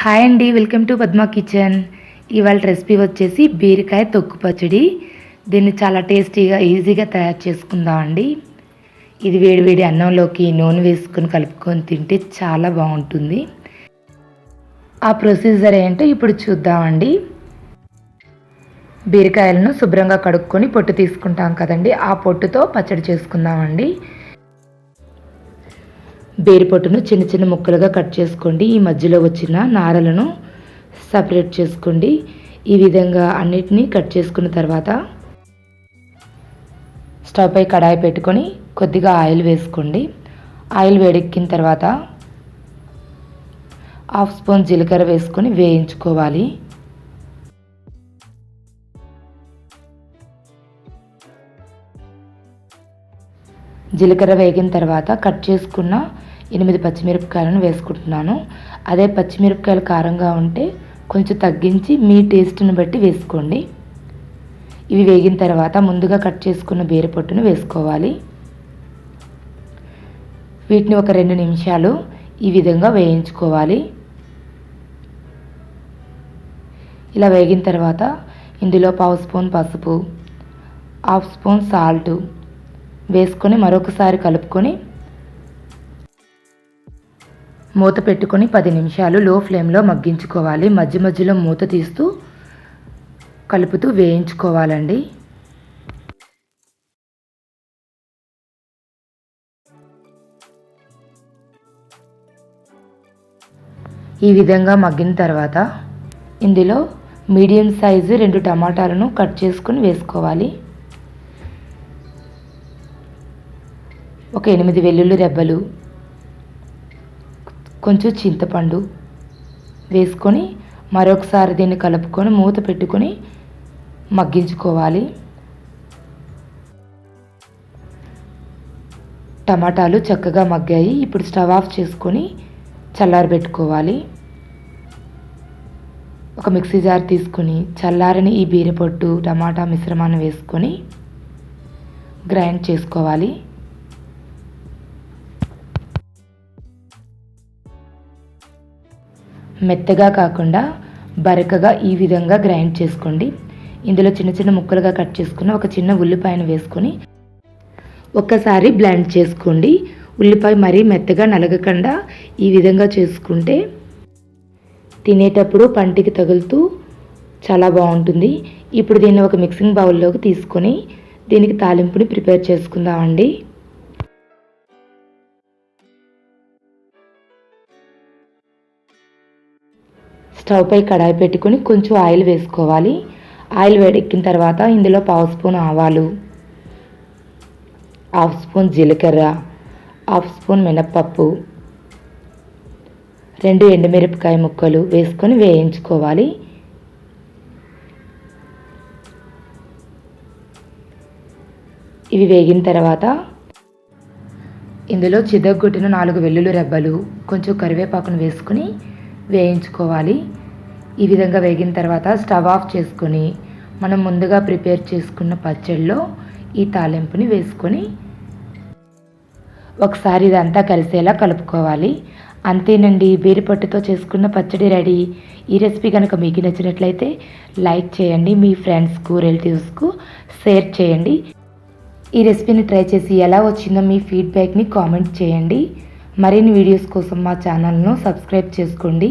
Hi అండి welcome to Padma kitchen. ఇవాళ recipe వచ్చేసి బీరకాయ తొక్కు పచ్చడి. దీన్ని చాలా టేస్టీగా ఈజీగా తయారు చేసుకుందాం అండి. ఇది వేడివేడి అన్నంలోకి నూనె వేసుకొని కలుపుకొని తింటే చాలా బాగుంటుంది. ఆ ప్రొసీజర్ ఏంటో ఇప్పుడు చూద్దామండి బీరకాయలను శుభ్రంగా కడుక్కొని పొట్టు తీసుకుంటాం కదండి ఆ పొట్టుతో పచ్చడి చేసుకుందామండి బేరి పొట్టును చిన్న చిన్న ముక్కలుగా కట్ చేసుకోండి. ఈ మధ్యలో వచ్చిన నారలను సపరేట్ చేసుకోండి. ఈ విధంగా అన్నిటినీ కట్ చేసుకున్న తర్వాత స్టవ్ పై కడాయి పెట్టుకొని కొద్దిగా ఆయిల్ వేసుకోండి. ఆయిల్ వేడెక్కిన తర్వాత హాఫ్ స్పూన్ జీలకర్ర వేసుకొని వేయించుకోవాలి. జీలకర్ర వేగిన తర్వాత కట్ చేసుకున్న ఎనిమిది పచ్చిమిరపకాయలను వేసుకుంటున్నాను. అదే పచ్చిమిరపకాయలు కారంగా ఉంటే కొంచెం తగ్గించి మీ టేస్ట్ని బట్టి వేసుకోండి. ఇవి వేగిన తర్వాత ముందుగా కట్ చేసుకున్న బీరపొట్టును వేసుకోవాలి. వీటిని ఒక రెండు నిమిషాలు ఈ విధంగా వేయించుకోవాలి. ఇలా వేగిన తర్వాత ఇందులో పావు స్పూన్ పసుపు హాఫ్ స్పూన్ సాల్ట్ వేసుకొని మరొకసారి కలుపుకొని మూత పెట్టుకొని పది నిమిషాలు లో ఫ్లేమ్లో మగ్గించుకోవాలి. మధ్య మధ్యలో మూత తీస్తూ కలుపుతూ వేయించుకోవాలండి. ఈ విధంగా మగ్గిన తర్వాత ఇందులో మీడియం సైజు రెండు టమాటాలను కట్ చేసుకొని వేసుకోవాలి. ఒక ఎనిమిది వెల్లుల్లి రెబ్బలు కొంచెం చింతపండు వేసుకొని మరొకసారి దీన్ని కలుపుకొని మూత పెట్టుకొని మగ్గించుకోవాలి. టమాటాలు చక్కగా మగ్గాయి ఇప్పుడు స్టవ్ ఆఫ్ చేసుకొని చల్లారబెట్టుకోవాలి. ఒక మిక్సీ జార్ తీసుకొని చల్లారని ఈ బీరపొట్టు టమాటా మిశ్రమాన్ని వేసుకొని గ్రైండ్ చేసుకోవాలి. మెత్తగా కాకుండా బరకగా ఈ విధంగా గ్రైండ్ చేసుకోండి. ఇందులో చిన్న చిన్న ముక్కలుగా కట్ చేసుకుని ఒక చిన్న ఉల్లిపాయను వేసుకొని ఒక్కసారి బ్లెండ్ చేసుకోండి. ఉల్లిపాయ మరీ మెత్తగా నలగకుండా ఈ విధంగా చేసుకుంటే తినేటప్పుడు పంటికి తగులుతూ చాలా బాగుంటుంది. ఇప్పుడు దీన్ని ఒక మిక్సింగ్ బౌల్లోకి తీసుకొని దీనికి తాలింపుని ప్రిపేర్ చేసుకుందామండి. స్టవ్ పై కడాయి పెట్టుకొని కొంచెం ఆయిల్ వేసుకోవాలి. ఆయిల్ వేడెక్కిన తర్వాత ఇందులో పావు స్పూన్ ఆవాలు హాఫ్ స్పూన్ జీలకర్ర హాఫ్ స్పూన్ మినప్పప్పు రెండు ఎండుమిరపకాయ ముక్కలు వేసుకొని వేయించుకోవాలి. ఇవి వేగిన తర్వాత ఇందులో చిదగొట్టిన నాలుగు వెల్లుల్లి రెబ్బలు కొంచెం కరివేపాకును వేసుకుని వేయించుకోవాలి. ఈ విధంగా వేగిన తర్వాత స్టవ్ ఆఫ్ చేసుకొని మనం ముందుగా ప్రిపేర్ చేసుకున్న పచ్చడిలో ఈ తాలింపుని వేసుకొని ఒకసారి ఇదంతా కలిసేలా కలుపుకోవాలి. అంతేనండి బీరిపట్టుతో చేసుకున్న పచ్చడి రెడీ. ఈ రెసిపీ కనుక మీకు నచ్చినట్లయితే లైక్ చేయండి మీ ఫ్రెండ్స్కు రిలేటివ్స్కు షేర్ చేయండి. ఈ రెసిపీని ట్రై చేసి ఎలా వచ్చిందో మీ ఫీడ్బ్యాక్ని కామెంట్ చేయండి. మరిన్ని వీడియోస్ కోసం మా ఛానల్ను సబ్స్క్రైబ్ చేసుకోండి.